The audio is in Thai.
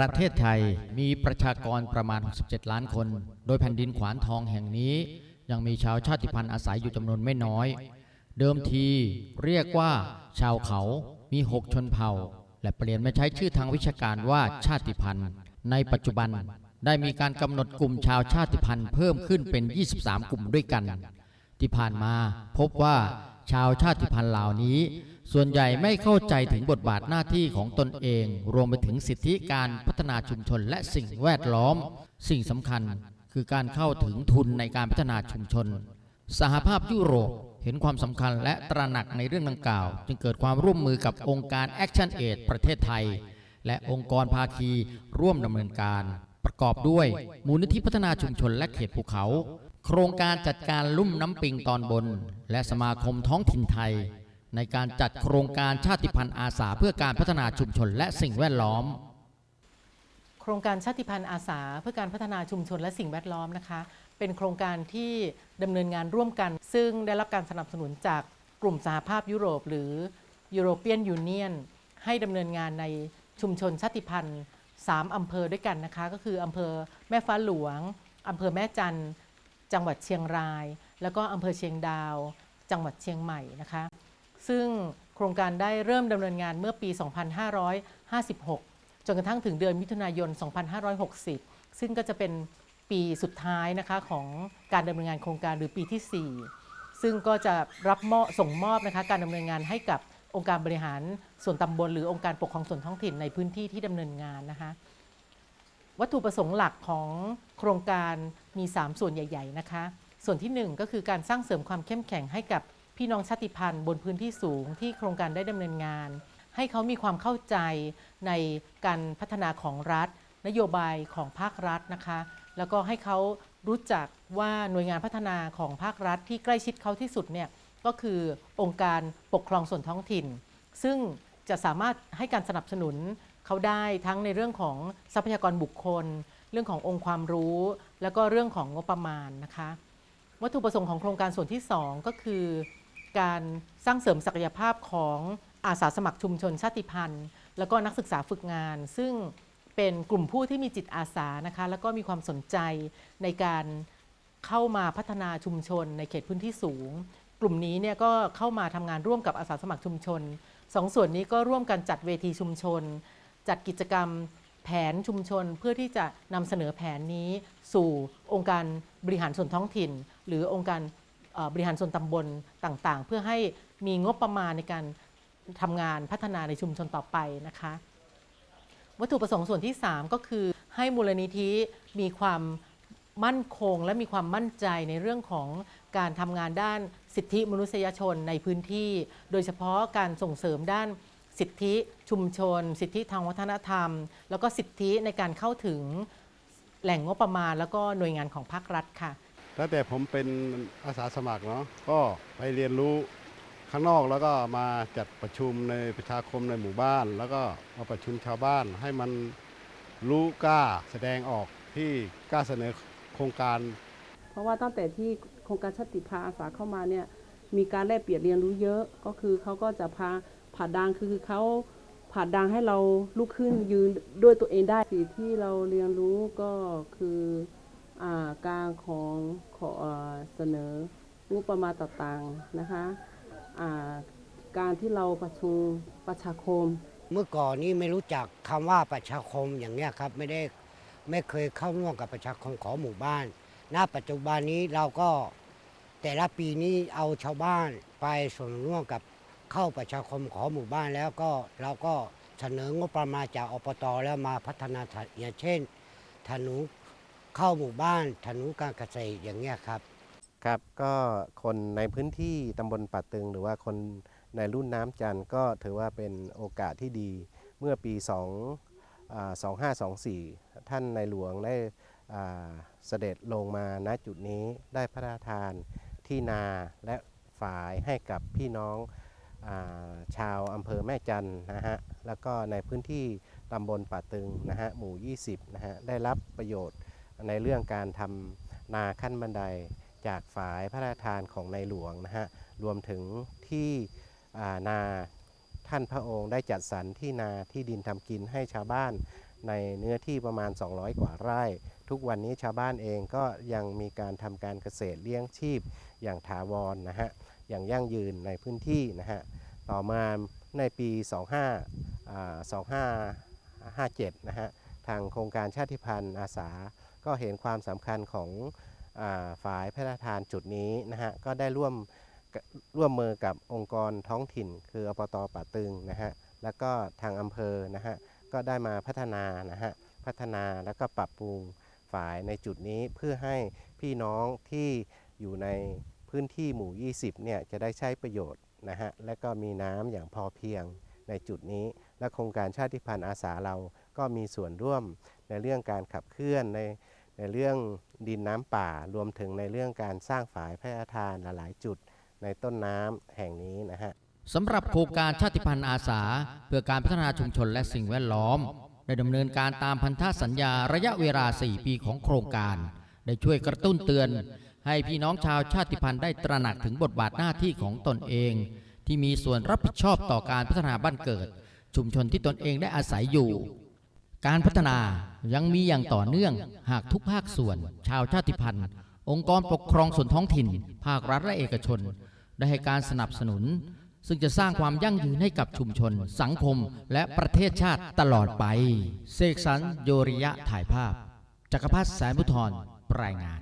ประเทศไทยมีประชากรประมาณ 67 ล้านคน โดยแผ่นดินขวานทองแห่งนี้ ยังมีชาวชาติพันธุ์อาศัยอยู่จำนวนไม่น้อย เดิมทีเรียกว่า ชาวเขามี 6 ชนเผ่า และเปลี่ยนมาใช้ชื่อทางวิชาการว่าชาติพันธุ์ ในปัจจุบันได้มีการกำหนดกลุ่มชาวชาติพันธุ์เพิ่มขึ้นเป็น 23 กลุ่มด้วยกัน ที่ผ่านมาพบว่าชาวชาติพันธุ์เหล่านี้ ส่วนใหญ่ไม่เข้าใจถึงบทบาทหน้าที่ของตนเอง รวมไปถึงสิทธิการพัฒนาชุมชนและสิ่งแวดล้อม สิ่งสำคัญคือการเข้าถึงทุนในการพัฒนาชุมชน สหภาพยุโรปเห็นความสำคัญและตระหนักในเรื่องดังกล่าว จึงเกิดความร่วมมือกับองค์การ Action Aid ประเทศไทย และองค์กรภาคีร่วมดำเนินการ ประกอบด้วยมูลนิธิพัฒนาชุมชนและเขตภูเขา โครงการจัดการลุ่มน้ำปิงตอนบน และสมาคมท้องถิ่นไทย ในการจัดโครงการชาติพันธุ์อาสาเพื่อการพัฒนาชุมชนและสิ่งแวดล้อม โครงการชาติพันธุ์อาสาเพื่อการพัฒนาชุมชนและสิ่งแวดล้อมนะคะ เป็นโครงการที่ดำเนินงานร่วมกัน ซึ่งได้รับการสนับสนุนจากกลุ่มสหภาพยุโรป หรือ European Union ให้ดำเนินงานในชุมชนชาติพันธุ์ 3อำเภอด้วยกันนะคะ ก็คืออำเภอแม่ฟ้าหลวงอำเภอแม่จันทร์ จังหวัดเชียงราย แล้วก็อำเภอเชียงดาว จังหวัดเชียงใหม่นะคะ ซึ่งโครงการได้เริ่มดำเนินงานเมื่อปี 2556 จนกระทั่งถึงเดือนมิถุนายน 2560 ซึ่งก็จะเป็นปีสุดท้ายนะคะของการดำเนินงานโครงการหรือปีที่ 4 ซึ่งก็จะรับมอบส่งมอบนะคะการดำเนินงานให้กับองค์การบริหารส่วนตำบลหรือองค์การปกครองส่วนท้องถิ่นในพื้นที่ที่ดำเนินงานนะคะ วัตถุประสงค์หลักของโครงการ มี 3 ส่วนใหญ่ ๆ นะคะ ส่วนที่ 1 ก็คือการสร้างเสริมความเข้มแข็งให้กับพี่น้องชาติพันธุ์ บนพื้นที่สูงที่โครงการได้ดำเนินงาน ให้เขามีความเข้าใจในการพัฒนาของรัฐ นโยบายของภาครัฐนะคะ แล้วก็ให้เขารู้จักว่าหน่วยงานพัฒนาของภาครัฐที่ใกล้ชิดเขาที่สุดเนี่ยก็คือองค์การปกครองส่วนท้องถิ่น ซึ่งจะสามารถให้การสนับสนุนเขาได้ทั้งในเรื่องของทรัพยากรบุคคล เรื่องขององค์ความรู้ แล้วก็เรื่องของงบประมาณนะคะ วัตถุประสงค์ของโครงการส่วนที่ 2 ก็คือ การสร้างเสริมศักยภาพของอาสาสมัครชุมชนชาติพันธุ์ แล้วก็นักศึกษาฝึกงาน ซึ่งเป็นกลุ่มผู้ที่มีจิตอาสานะคะแล้วก็มีความสนใจในการเข้ามาพัฒนาชุมชนในเขตพื้นที่สูง กลุ่มนี้เนี่ยก็เข้ามาทำงานร่วมกับอาสาสมัครชุมชนสองส่วนนี้ก็ร่วมกันจัดเวทีชุมชน จัดกิจกรรม แผนชุมชนเพื่อที่จะนำเสนอแผนนี้สู่องค์การบริหารส่วนท้องถิ่น หรือองค์การบริหารส่วนตำบลต่างๆ เพื่อให้มีงบประมาณในการทำงานพัฒนาในชุมชนต่อไปนะคะ วัตถุประสงค์ส่วนที่ 3 ก็คือให้มูลนิธิมีความมั่นคง และมีความมั่นใจในเรื่องของการทำงานด้านสิทธิมนุษยชนในพื้นที่ โดยเฉพาะการส่งเสริมด้าน สิทธิชุมชน สิทธิทางวัฒนธรรม แล้วก็สิทธิในการเข้าถึงแหล่งงบประมาณ แล้วก็หน่วยงานของภาครัฐค่ะตั้งแต่ผมเป็นอาสาสมัครเนาะก็ไปเรียนรู้ข้างนอกแล้วก็มาจัดประชุมในประชาคมในหมู่บ้าน แล้วก็มาประชุมชาวบ้านให้มันรู้กล้าแสดงออกที่กล้าเสนอโครงการ เพราะว่าตั้งแต่ที่โครงการชาติพาอาสาเข้ามาเนี่ยมีการแลกเปลี่ยนเรียนรู้เยอะก็คือเขาก็จะพา ผ่าดังคือเขาผ่าดังให้เราลุกขึ้นยืนด้วยตัวเองได้สิ่งที่เราเรียนรู้ก็คืออการของขอเสนองบประมาณต่างๆนะคะการที่เราประชุมประชาคม เมื่อก่อนนี้ไม่รู้จักคำว่าประชาคมอย่างเนี้ยครับไม่ได้ไม่เคยเข้าร่วมกับประชาคมของหมู่บ้าน ณ ปัจจุบันนี้เราก็แต่ละปีนี้เอาชาวบ้านไปส่วนร่วมกับ เข้าประชาคมของหมู่บ้านแล้วก็เราก็เสนองบประมาณจากอปตแล้วมาพัฒนาอย่างเช่น ถนนเข้าหมู่บ้านถนนการเกษตรอย่างเงี้ยครับครับก็คนในพื้นที่ตำบลป่าตึง หรือว่าคนในรุ่นน้ำจันทร์ก็ถือว่าเป็นโอกาสที่ดีเมื่อปี2อ่า2524 ท่านในหลวงได้เสด็จลงมาณจุดนี้ได้พระราชทานที่นาและฝายให้กับพี่น้อง ชาวอำเภอแม่จันนะฮะแล้วก็ในพื้นที่ตำบลป่าตึงนะฮะหมู่ 20นะฮะได้รับประโยชน์ในเรื่องการทำนาขั้นบันไดจากฝายพระราชทานของในหลวงนะฮะรวมถึงที่านาท่านพระองค์ได้จัดสรรที่นาที่ดินทำกินให้ชาวบ้านในเนื้อที่ประมาณ 200 กว่าไร่ ทุกวันนี้ชาวบ้านเองก็ยังมีการทำการเกษตรเลี้ยงชีพอย่างถาวรนะฮะ อย่างยั่งยืนในพื้นที่นะฮะต่อมาในปี 25อ่า2557 นะฮะทางโครงการชาติพันธุ์อาสา ก็เห็นความสำคัญของอฝ่ายพระราชทานจุดนี้นะฮะก็ได้ร่วมร่วมมือกับองค์กรท้องถิ่น คืออบตป่าตึงนะฮะแล้วก็ทางอำเภอนะฮะก็ได้มาพัฒนานะฮะพัฒนาแล้วก็ปรับปรุงฝ่ายในจุดนี้เพื่อให้พี่น้องที่อยู่ใน พื้นที่หมู่ 20 เนี่ยจะได้ใช้ประโยชน์นะฮะ และก็มีน้ำอย่างพอเพียงในจุดนี้ และโครงการชาติพันธุ์อาสาเราก็มีส่วนร่วมในเรื่องการขับเคลื่อนในในเรื่องดินน้ำป่ารวมถึงในเรื่องการสร้างฝายพระราชทานหลายจุดในต้นน้ำแห่งนี้นะฮะสำหรับโครงการชาติพันธุ์อาสา เพื่อการพัฒนาชุมชนและสิ่งแวดล้อม ได้ดำเนินการตามพันธสัญญาระยะเวลา 4 ปีของโครงการ ได้ช่วยกระตุ้นเตือน ให้พี่น้องชาวชาติพันธุ์ได้ตระหนักถึงบทบาทหน้าที่ของตนเอง ที่มีส่วนรับผิดชอบต่อการพัฒนาบ้านเกิด ชุมชนที่ตนเองได้อาศัยอยู่ การพัฒนายังมีอย่างต่อเนื่อง หากทุกภาคส่วน ชาวชาติพันธุ์ องค์กรปกครองส่วนท้องถิ่น ภาครัฐและเอกชน ได้ให้การสนับสนุน ซึ่งจะสร้างความยั่งยืนให้กับชุมชน สังคม และประเทศชาติตลอดไป เสกสรรโยริยะถ่ายภาพ จักรพัฒน์แสนพุทธรรายงาน